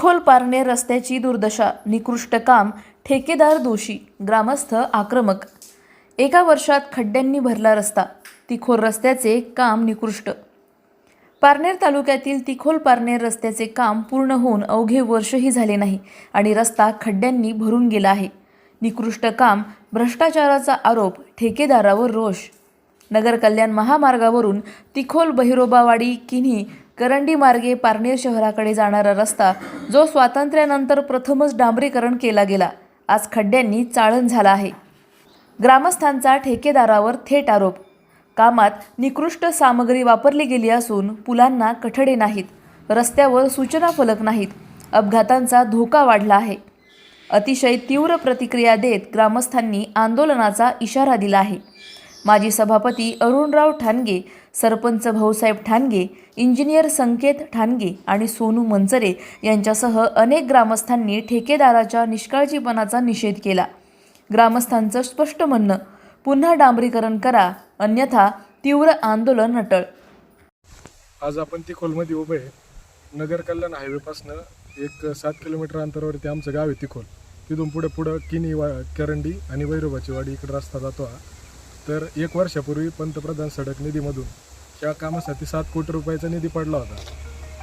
तिखोल पारनेर रस्त्याची दुर्दशा निकृष्ट काम ठेकेदार दोषी ग्रामस्थ आक्रमक. एका वर्षात खड्ड्यांनी भरला रस्ता तिखोल रस्त्याचे काम निकृष्ट. पारनेर तालुक्यातील तिखोल पारनेर रस्त्याचे काम पूर्ण होऊन अवघे वर्षही झाले नाही आणि रस्ता खड्ड्यांनी भरून गेला आहे. निकृष्ट काम भ्रष्टाचाराचा आरोप ठेकेदारावर रोष. नगर कल्याण महामार्गावरून तिखोल बहिरोबावाडी किन्ही करंडी मार्गे पारनेर शहराकडे जाणारा रस्ता जो स्वातंत्र्यानंतर प्रथमच डांबरीकरण केला गेला. आज खड्ड्यांनी चाळण झाला आहे. ग्रामस्थांचा ठेकेदारावर थेट आरोप. कामात निकृष्ट सामग्री वापरली गेली असून पुलांना कठडे नाहीत रस्त्यावर सूचना फलक नाहीत अपघातांचा धोका वाढला आहे. अतिशय तीव्र प्रतिक्रिया देत ग्रामस्थांनी आंदोलनाचा इशारा दिला आहे. माजी सभापती अरुणराव ठाणगे सरपंच भाऊसाहेब ठाणगे इंजिनियर संकेत ठाणगे आणि सोनू मंचरे यांच्यासह अनेक ग्रामस्थांनी ठेकेदाराच्या निष्काळजीपणाचा निषेध केला. ग्रामस्थांचं स्पष्ट म्हणणं पुन्हा डांबरीकरण करा अन्यथा तीव्र आंदोलन अटळ. आज आपण ती खोलमध्ये उभे आहे. नगर कल्याण हायवेपासनं एक सात किलोमीटर अंतरावरती आमचं गाव आहे तिखोल तिथून पुढे पुढं किनी वा करंडी आणि वैरोबाची वाडी इकडे रस्ता जातो हा. तर एक वर्षापूर्वी पंतप्रधान सडक निधीमधून त्या कामासाठी सात कोटी रुपयाचा निधी पडला होता.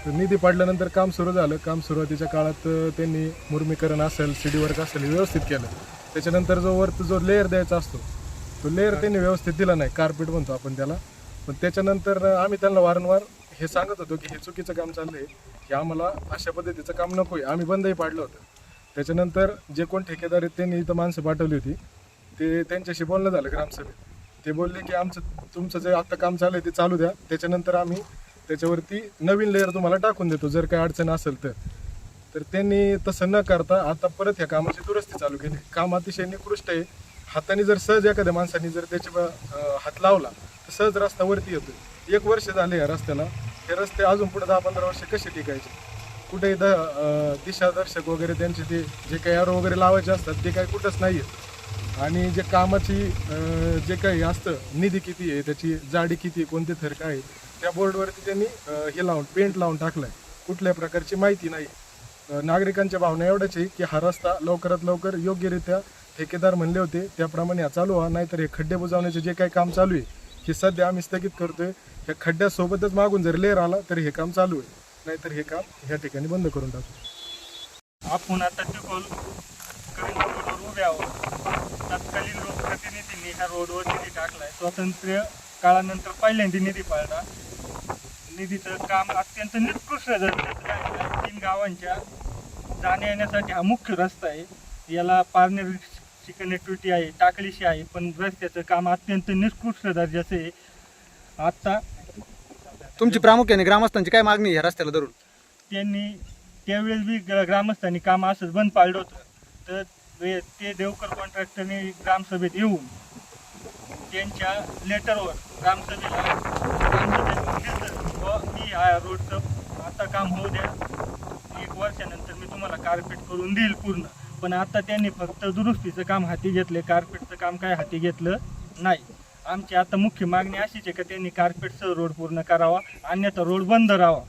तर निधी पडल्यानंतर काम सुरू झालं. काम सुरुवातीच्या काळात त्यांनी मुर्मीकरण असेल सी वर्क असेल हे व्यवस्थित केलं. त्याच्यानंतर जो वरती जो लेअर द्यायचा असतो तो लेअर त्यांनी व्यवस्थित दिला नाही. कार्पेट म्हणतो आपण त्याला. पण त्याच्यानंतर आम्ही त्यांना वारंवार हे सांगत होतो की हे चुकीचं काम चाललं आहे की आम्हाला अशा पद्धतीचं काम नको आहे आम्ही बंदही पाडलं होतं. त्याच्यानंतर जे कोण ठेकेदार आहेत त्यांनी इथं माणसं पाठवली होती. ते त्यांच्याशी बोलणं झालं ग्रामसभेत. ते बोलले की आमचं तुमचं जे आता काम चालू आहे ते चालू द्या. त्याच्यानंतर आम्ही त्याच्यावरती नवीन लेअर तुम्हाला टाकून देतो जर काही अडचण असेल तर. तर त्यांनी तसं न करता आता परत ह्या कामाची दुरुस्ती चालू केली. काम अतिशय निकृष्ट आहे. हाताने जर सहज एखाद्या माणसाने जर त्याच्या हात लावला तर सहज रस्ता वरती येतो एक वर्ष झाले या रस्त्याला. हे रस्ते अजून पुढे दहा पंधरा वर्ष कसे टिकायचे? कुठेही द दिशादर्शक वगैरे त्यांचे ते जे काही आरो वगैरे लावायचे असतात ते काही कुठंच नाही आहेत आणि जे कामाची जे काही असतं निधी किती आहे त्याची जाडी किती आहे कोणते थर काय आहे, त्या बोर्डवरती त्यांनी हे लावून पेंट लावून टाकलंय. कुठल्या प्रकारची माहिती नाही. नागरिकांच्या भावना एवढ्याच आहे की हा रस्ता लवकरात लवकर योग्यरित्या ठेकेदार म्हणले होते त्याप्रमाणे हा चालू व्हा नाहीतर हे खड्डे बुजवण्याचे जे काही काम चालू आहे हे सध्या आम्ही स्थगित करतोय. ह्या खड्ड्यासोबतच मागून जर लेअर आला तर हे काम चालू आहे. नाहीतर हे काम ह्या ठिकाणी बंद करून टाकू. आपण आता टिकून उभे आहोत. तत्कालीन लोकप्रतिनिधींनी ह्या रोडवर निधी टाकलाय. स्वातंत्र्य काळानंतर पहिल्यांदा निधी पाळला. निधीचं काम अत्यंत निकृष्ट तीन गावांच्या जाण्या येण्यासाठी हा मुख्य रस्ता आहे. याला पारनेरची कनेक्टिव्हिटी आहे टाकळीशी आहे पण रस्त्याचं काम अत्यंत निकृष्ट दर्जाचं आहे. आत्ता तुमची प्रामुख्याने ग्रामस्थांची काय मागणी आहे या रस्त्याला धरून? त्यांनी त्यावेळेस बी ग्र- ग्रामस्थांनी काम असंच बंद पाडलं होतं. तर ते देवकर कॉन्ट्रॅक्टरने ग्रामसभेत येऊन त्यांच्या लेटरवर ग्रामसभेला ग्रामसभेत व मी या रोडचं आता काम होऊ द्या. एक वर्षानंतर मी तुम्हाला कार्पेट करून देईल पूर्ण. पण आता त्यांनी फक्त दुरुस्तीचं काम हाती घेतले. कार्पेटचं काम काय हाती घेतलं नाही. आमची आता मुख्य मागणी अशीच आहे का त्यांनी कार्पेटचं रोड पूर्ण करावा अन्यथा रोड बंद राहावा.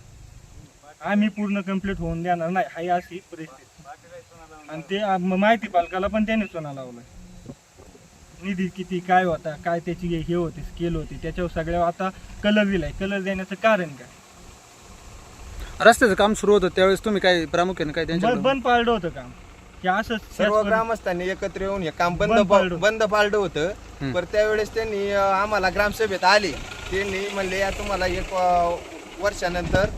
आम्ही पूर्ण कंप्लीट होऊन देणार नाही हाही अशी परिस्थिती. आणि ते आम- माहिती पालकाला पण त्याने चुना लावलाय. निधी किती काय होता काय त्याची हे होती स्केल होती त्याच्यावर सगळ्या आता कलर दिलाय. कलर देण्याचं कारण काय? रस्त्याचं काम सुरू होतं त्यावेळेस तुम्ही काय प्रामुख्याने काय ब- त्यांच्या बंद पाळलं होतं काम. की असं सर्व ग्रामस्थांनी एकत्र येऊन हे काम बंद बंद पाडलं. बंद पाडलं होतं. पण त्यावेळेस त्यांनी अं, आम्हाला ग्रामसभेत आले. त्यांनी म्हणले या तुम्हाला एक अं, वर्षानंतर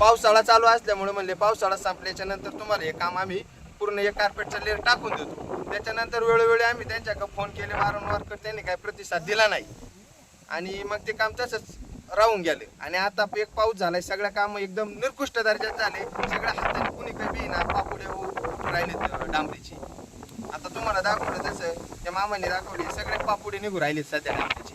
पावसाळा चालू असल्यामुळे म्हणले पावसाळा संपल्याच्या नंतर तुम्हाला हे काम आम्ही पूर्ण एक कार्पेटचा लेअर टाकून देतो. त्याच्यानंतर वेळोवेळी आम्ही त्यांच्याकडे फोन केले वारंवार कर त्यांनी काही प्रतिसाद दिला नाही. आणि मग ते काम तसंच राहून गेले. आणि आता एक पाऊस झालाय सगळं काम एकदम निकृष्ट दर्जात झाले. सगळ्या हाताने कुणी काही बी ना पापुडे हो, उठून राहिलेत डांबरीची. आता तुम्हाला दाखवलं तसं त्या मामाने दाखवले सगळे पापुडे निघू राहिलेत सध्या डांबरीची